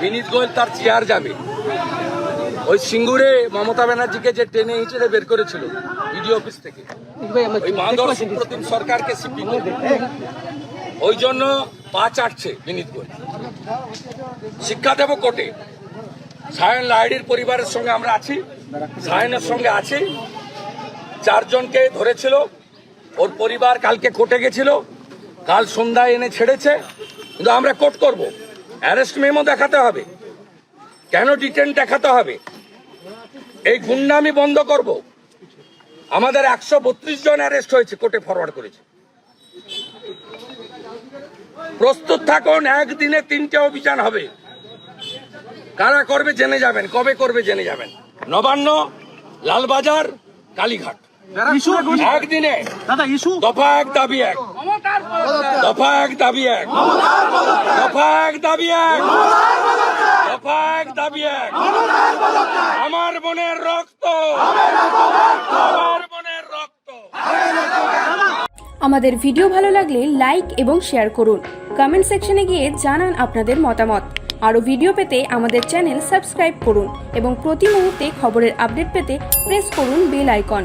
বিনীত গোয়েল তার চেয়ার যাবে। ওই সিঙ্গুরে মমতা ব্যানার্জিকে যে টেনে হিঁচড়ে বের করেছিল বিডিও অফিস থেকে। ওই বাঁদর সুপ্রতিম সরকারকে সিপি ওই জন্য পা চাটছে বিনীত গোয়েল। শিক্ষা দেব কোর্টে। সায়ন লাহিড়ির পরিবারের সঙ্গে আমরা আছি। সায়নের সঙ্গে আছি। চারজনকে ধরেছিল। ওর পরিবার কালকে কোর্টে গেছিল। কাল সন্ধ্যায় এনে ছেড়েছে। কিন্তু আমরা কোর্ট করব। অ্যারেস্ট মেমো দেখাতে হবে। কেন ডিটেন দেখাতে হবে? এই গুন্ডামি বন্ধ করব। আমাদের একশো বত্রিশ জন অ্যারেস্ট হয়েছে কোর্টে ফরওয়ার্ড করেছে। প্রস্তুত থাকুন একদিনে তিনটে অভিযান হবে। কারা করবে জেনে যাবেন কবে করবে জেনে যাবেন। নবান্ন লালবাজার কালীঘাট। একদিনে। দাদা ইস্যু দফা এক দাবি এক। দাবি এক। এক দাবি এক। এক দাবি এক। আমার রক্ত। আমার বোনের রক্ত। আমাদের ভিডিও ভালো লাগলে লাইক এবং শেয়ার করুন। কমেন্ট সেকশনে গিয়ে জানান আপনাদের মতামত। আরও ভিডিও পেতে আমাদের চ্যানেল সাবস্ক্রাইব করুন এবং প্রতি মুহূর্তে খবরের আপডেট পেতে প্রেস করুন বেল আইকন।